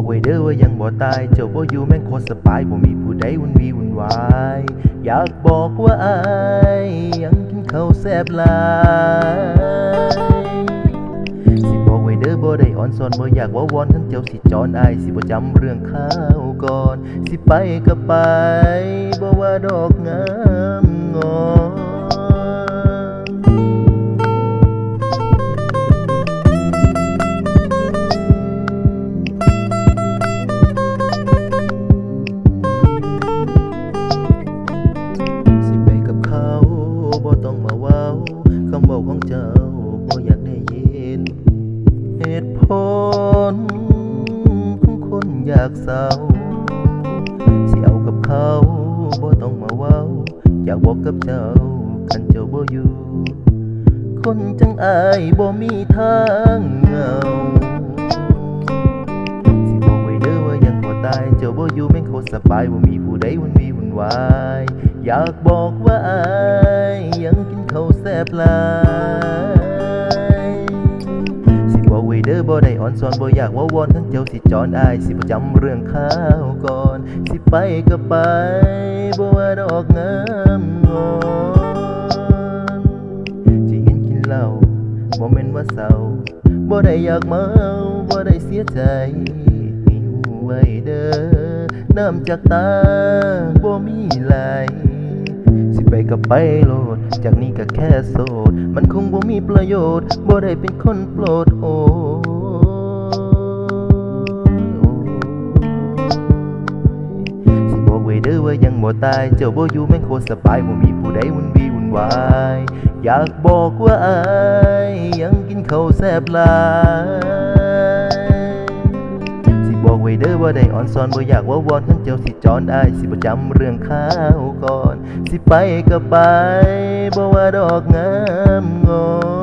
อกไว้เด้อว่ายังบ่ตาย เจ้าบ่อยู่แม่งโคตรสบายบ่มีผู้ใดวุ่นวีวุ่นวาย อยากบอกว่าอายยังกินข้าวแซ่บหลายสิบอกไว้เด้อบ่ได้อ่อนสอนบ่อยากว่าวอนทั้งเจ้าสิจอนอายสิบ่จำเรื่องข้าวก่อน สิไปก็ไปบ่ว่าดอกงามงอน กเศร้าสิเอากับเขาบ่ต้องมาเว้า อยากบอกกับเจ้าคันเจ้าบ่อยู่ คนจังอายบ่มีทางเงาสิบอกไว้เด้อว่ายังบ่ตาย เจ้าบ่อยู่แม่งโคตรสบายบ่มีผู้ใดวุ่นวีวุ่นวาย อยากบอกว่าอายยังกินข้าวแซ่บหลาย อบ่ได้อ่อนสอนบ่อยากว่าวอนทั้งเจ้าสิจอนอายสิบ่จำเรื่องข้าวก่อน สิไปก็ไปบ่ว่าดอกงามงอนสิเห็นกินเหล้าบ่แม่นว่าเศร้าบ่ได้อยากเมาบ่ได้เสียใจให้หูไว้เด้อน้ำจากตาบ่มีไหลสิไปก็ไปโลด จากนี้ก็แค่โสด มันคงบ่มีประโยชน์ บ่ได้เป็นคนโปรดโอ้ ว่ายังบ่ตาย เจ้าบ่อยู่แม่งโคตรสบายบ่มีผู้ใดวุ่นวีวุ่นวาย อยากบอกว่าอายยังกินข้าวแซ่บหลายสิบอกไว้เด้อว่าได้อ่อนสอนบ่อยากว่าวอนทั้งเจ้าสิจอนอายสิบ่จำเรื่องข้าวก่อน สิไปก็ไปบ่ว่าดอกงามงอ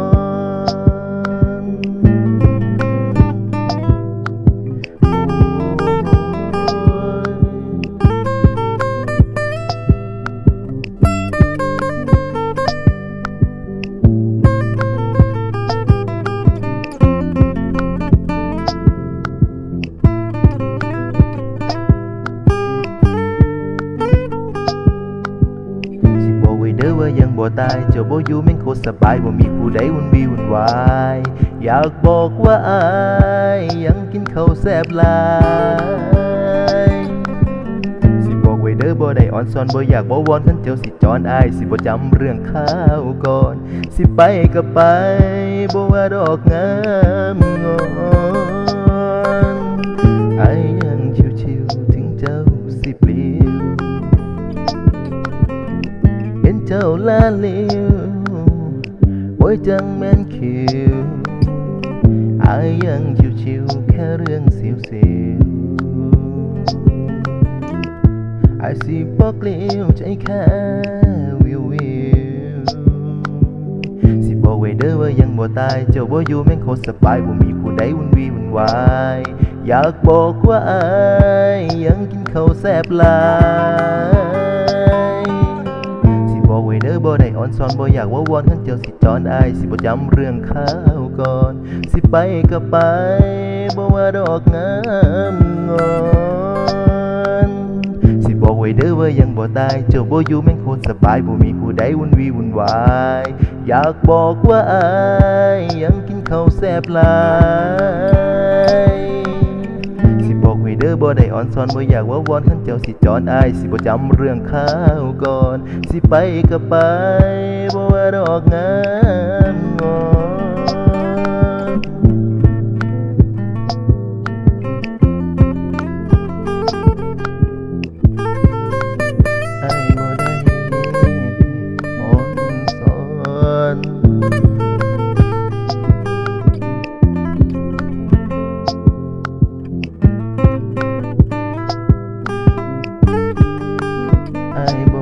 ว้เด้อว่ายังบ่ตาย เจ้าบ่อยู่แม่งโคตรสบายบ่มีผู้ใดวุ่นวีวุ่นวายอยากบอกว่าอายยังกินข้าวแซ่บหลายสิบอกไว้เด้อบ่ได้อ่อนสอนบ่อยากบ่วอนคันเจ้าสิจอนอายสิบ่จำเรื่องข้าวก่อน สิไปก็ไปบ่ว่าดอกงา เจ้าลาเลียวโอ้ยจังแม่นคิวอายยังชิวๆแค่เรื่องสิวสิวอายสิบอกเลี้ยวใจแค่วิววิวสิบอกไว้เด้อว่ายังบ่ตายเจ้าบ่อยู่แม่งโคตรสบายบ่มีผู้ใดวุ่นวีวุ่นวายอยากบอกว่าอายยังกินข้าวแซ่บหลาย อบ่ได้อ่อนสอนบ่อยากว่าวอนคันเจ้าสิจอนอายสิบ่จำเรื่องข้าวก่อน สิไปก็ไปบ่ว่าดอกงามงอนสิบอกไว้เด้อว่ายังบ่ตายเจ้าบ่อยู่แม่งคตรสบายบ่มีผู้ใดวุ่นวีวุ่นวายอยากบอกว่าอายยังกินข้าวแซ่บหลาย ด้อบ่ได้อ่อนซอนบ่อยากว่าวอนขันเจ้าสิจอนอายสิบ่จำเรื่องข้าวก่อน สิไปก็ไปบ่ว่าดอกงาน Bye.